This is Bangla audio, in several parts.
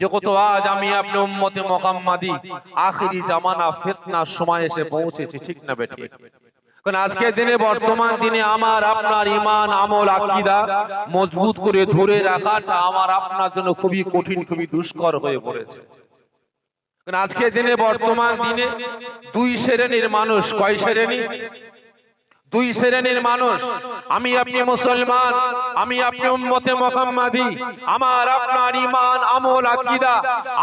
যে কত আজ আমি আপনি উম্মতে জামানা সময় এসে ঠিক না কারণ আজকে দিনে, বর্তমান দিনে আমার আপনার আমল, আকীদা মজবুত করে ধরে রাখাটা আমার আপনার জন্য খুবই কঠিন, খুবই দুষ্কর হয়ে পড়েছে। আজকে দিনে, বর্তমান দিনে দুই শ্রেণির মানুষ, কয় শ্রেণি? দুই শ্রেণির মানুষ। আমি আপনি মুসলমান, আমি আপনি উম্মতে মুহাম্মাদি। আমার আপনার ইমান আমল, আকীদা,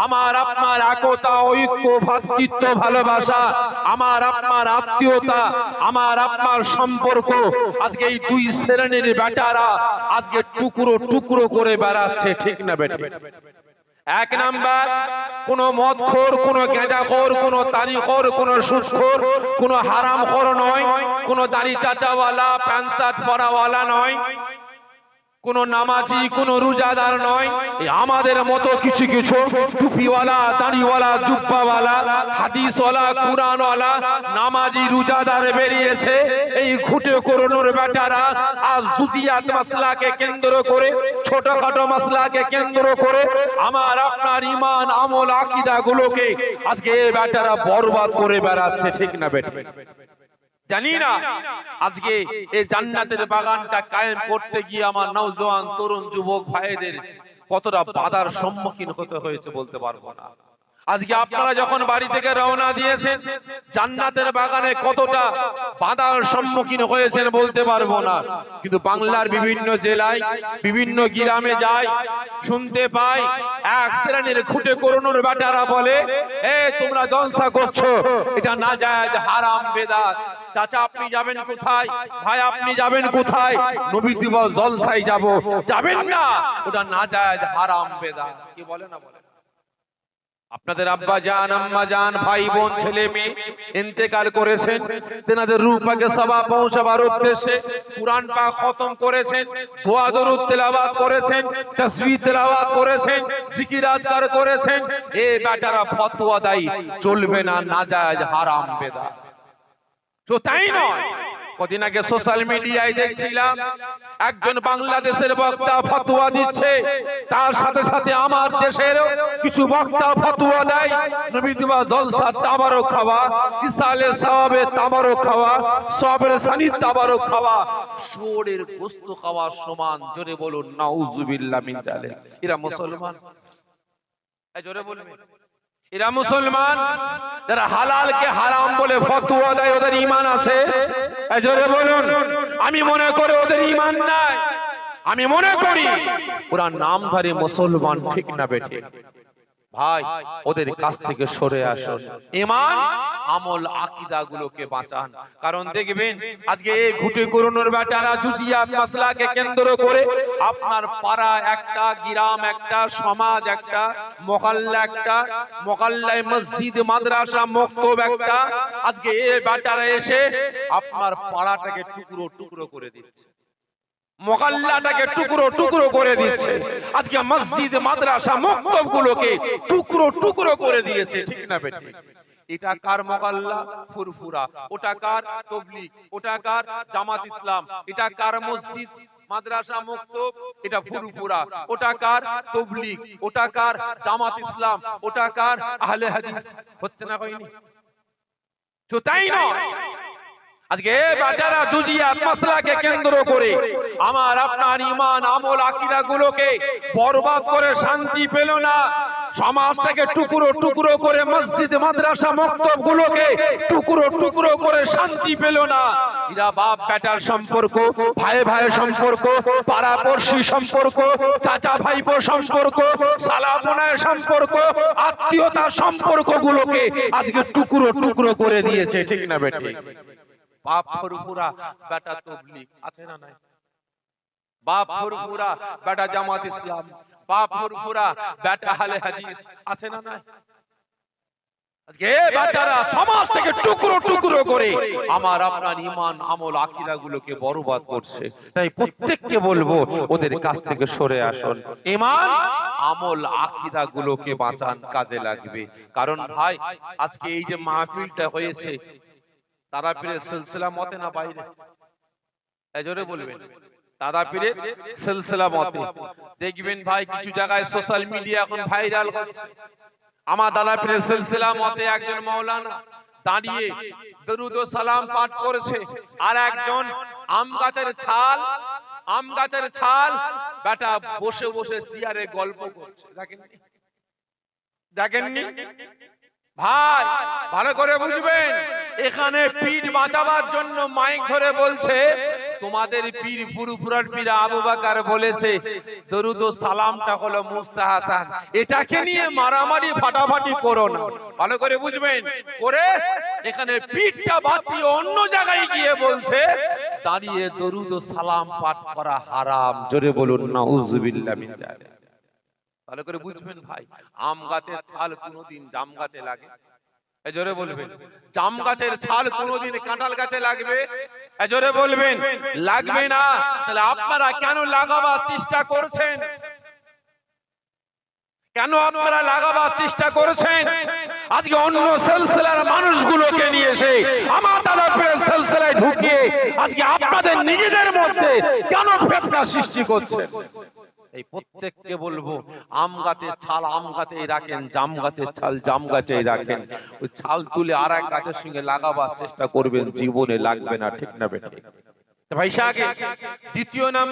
আমার আপনার একতা, ঐক্য, ভ্রাতৃত্ব, ভালোবাসা, আমার আপনার আত্মীয়তা, আমার আপনার সম্পর্ক। আজকে এই দুই শ্রেণির বেটারা আজকে টুকরো টুকরো করে বেড়াচ্ছে, ঠিক না বেটে? এক নাম্বার, কোন মদখোর, কোন গেঁজাখোর, কোন তারিখোর, কোন সুদখোর, কোন হারামখোর নয়, কোন দাড়ি চাচাওয়ালা, প্যান্ট শার্ট পরাওয়ালা নয়। কোন নামাজি, কোন রোজাদার নয়। আমাদের মতো কিছু কিছু টুপিওয়ালা, দাড়িওয়ালা, জুব্বাওয়ালা, হাদিসওয়ালা, কুরআনওয়ালা নামাজি, রোজাদার বেরিয়েছে। এই ঘুটে করোনোর বেটারা আজ জুজিয়াত মাসলাকে কেন্দ্র করে, ছোটখাটো মাসলাকে কেন্দ্র করে আমার আপনার ইমান আমল আকীদা গুলোকে আজকে এই বেটারা বরবাদ করে বেড়াচ্ছে, ঠিক না বেটা? জানি না। আজকে এই জান্নাতের বাগানটা কায়েম করতে গিয়ে আমার নওজোয়ান তরুণ যুবক ভাইদের কতটা বাধার সম্মুখীন হতে হয়েছে বলতে পারব না। আজকে আপনারা যখন বাড়ি থেকে রওনা দিয়েছেন, জান্নাতের বাগানে কতটা বাধার সম্মুখীন হয়েছেন বলতে পারব না। কিন্তু বাংলার বিভিন্ন জেলায়, বিভিন্ন গ্রামে যাই, শুনতে পাই, এক শ্রেণির খুঁটে করোনোর বেটারা বলে, এ, তোমরা জলসা করছ। এটা না যায় হারাম বেদাত। চাচা আপনি যাবেন কোথায়? ভাই আপনি যাবেন কোথায়? নবী দিবস জলসাই যাব। যাবেন না? ওটা না যায় হারাম বেদাত কি বলে না বলে? আপনাদের আব্বা জান আম্মা জান ভাই বোন ছেলে মেয়ে ইন্তেকাল করেছেন। তেনাদের রূপাকে সভা পৌঁছাবার উদ্দেশ্যে কুরআন পাক খতম করেছেন দোয়া দরুদ তেলাওয়াত করেছেন তাসবিহ তেলাওয়াত করেছেন জিকির আজকার করেছেন। এ বেটারা ফতোয়া দেয়। চলবে না নাজায়েজ হারাম বেদাত তো তাই নয়। কদিন আগে সোশ্যাল মিডিয়ায় দেখছিলাম একজন বাংলাদেশের বক্তা ফতোয়া দিচ্ছে তার সাথে সাথে আমার দেশের কিছু বক্তা ফতোয়া দেয়। নবী দিবা জলসা তাবারও খাওয়া ইসালে সাহাবে তাবারও খাওয়া সবের সানি তাবারও খাওয়া। শুয়োরের গোস্ত খাওয়া সমান জোরে বলুন নাউজুবিল্লাহ মিন জালিক। এরা মুসলমান? এই জোরে বলবেন এরা মুসলমান, যারা হালালকে হারাম বলে ফতোয়া দেয়, ওদের ইমান আছে? বলুন, আমি মনে করি ওদের ঈমান নাই। আমি মনে করি ওরা নামধারী মুসলমান ঠিক না বেঠে ভাই, ওদের কাছ থেকে সরে আসুন। ইমান আমল আকীদা গুলোকে বাঁচান। কারণ দেখবেন, আজকে এই ঘুটে করুনোর বেটারা জুজিয়াত মাসলাকে কেন্দ্র করে আপনার পাড়া একটা, গ্রাম একটা, সমাজ একটা একটা মসজিদ, মাদ্রাসা, মক্তব একটা। আজকে বেটারা এসে আপনার পাড়াটাকে টুকরো টুকরো করে দিচ্ছে। টুকরো টুকরো করে দিচ্ছে। আজকে মসজিদ, মাদ্রাসা মক্তব গুলোকে টুকরো টুকরো করে দিয়েছে, ঠিক না এটা কার মোকাল্লা ফুরফুরা। ওটা কার তবলিগ? ওটা কার জামাত ইসলাম? এটা কার মসজিদ? মাদ্রাসা মুক্ত এটা ফুরফুরা ওটা কার তবলিগ? ওটা কার জামাত ইসলাম? ওটা কার আহলে হাদিস? হচ্ছে না কইনি? তো তাই নয়। আজকে বাটারা জুজিয়াত মাসলাকে কেন্দ্র করে আমার আপনার ইমান আমল আকীদা গুলোকে বরবাদ করে শান্তি পেল না। সমাজটাকে টুকরো টুকরো করে মসজিদ মাদ্রাসা মক্তব গুলোকে টুকরো টুকরো করে শান্তি পেল না। বাপ বেটার সম্পর্ক, ভাই ভাই সম্পর্ক, পাড়া পড়শি সম্পর্ক, চাচা ভাইপো সম্পর্ক সম্পর্ক আত্মীয়তার সম্পর্ক গুলোকে আজকে টুকরো টুকরো করে দিয়েছে, ঠিক না বেটি? বাপ বেটা আছে না নাই? বাপ বেটা জামাত ইসলাম, বাপ ফুরফুরা, বেটা আহলে হাদিস, আছে না নাই? সমাজ থেকে টুকরো টুকরো করে আমার আপনার ইমান আমল আকীদা গুলোকে বরবাদ করছে। তাই প্রত্যেককে বলব, ওদের কাছ থেকে সরে আসুন। ইমান আমল গুলোকে বাঁচান, কাজে লাগবে। কারণ ভাই, আজকে এই যে মাহফিলটা হয়েছে তারা পীরের সিলসিলা মতে না বাইরে? এই জোরে বলবেন। দাদা পীরের সিলসিলা মতে। দেখবেন ভাই, কিছু জায়গায় সোশ্যাল মিডিয়া এখন ভাইরাল হচ্ছে। আমার দাদা পীরের সিলসিলা মতে একজন মাওলানা দাঁড়িয়ে দরুদ ও সালাম পাঠ করেছে। আর একজন আম গাছের ছাল, আম গাছের ছাল, বেটা বসে বসে চেয়ারে গল্প করছে। দেখেননি? দেখেননি? ভাই, ভালো করে বুঝবেন, এখানে পিঠ বাঁচাবার জন্য মাইক ধরে বলছে তোমাদের পীর পুরুপুরার পীর আবু বাকার বলেছে, দরুদ সালামটা হলো মুস্তাহাসান। এটাকে নিয়ে মারামারি ফাটাফাটি করো না। ভালো করে বুঝবেন? করে এখানে পীরটা বাঁচিয়ে অন্য জায়গায় গিয়ে বলছে, দাঁড়িয়ে দরুদ সালাম পাঠ করা হারাম। জোরে বলুন না উজবিল্লাহ মিন ভালো করে বুঝবেন ভাই, আম গাছের ছাল কোনোদিন জাম গাছে লাগে? জোরে বলবেন, জাম গাছের ছাল কোনোদিন কাঁঠাল গাছে লাগবে? জোরে বলবেন, লাগবে না। তাহলে আপনারা কেন লাগাবার চেষ্টা করছেন? কেন আপনারা লাগাবার চেষ্টা করেছেন? আজকে অন্য সেলসেলার মানুষগুলোকে নিয়ে এসে আমার দাদা পীরের সেলসেলায় ঢুকিয়ে আজকে আপনাদের নিজেদের মধ্যে কেন ফেতনা সৃষ্টি করছেন? এই প্রত্যেককে বলব আম গাছের ছাল আম গাছেই রাখেন জাম গাছের ছাল জাম গাছেই রাখেন। ওই ছাল তুলে আর এক গাছের সঙ্গে লাগাবার চেষ্টা করবেন জীবনে লাগবে না ঠিক না বেঠিক ভাই দ্বিতীয় নাম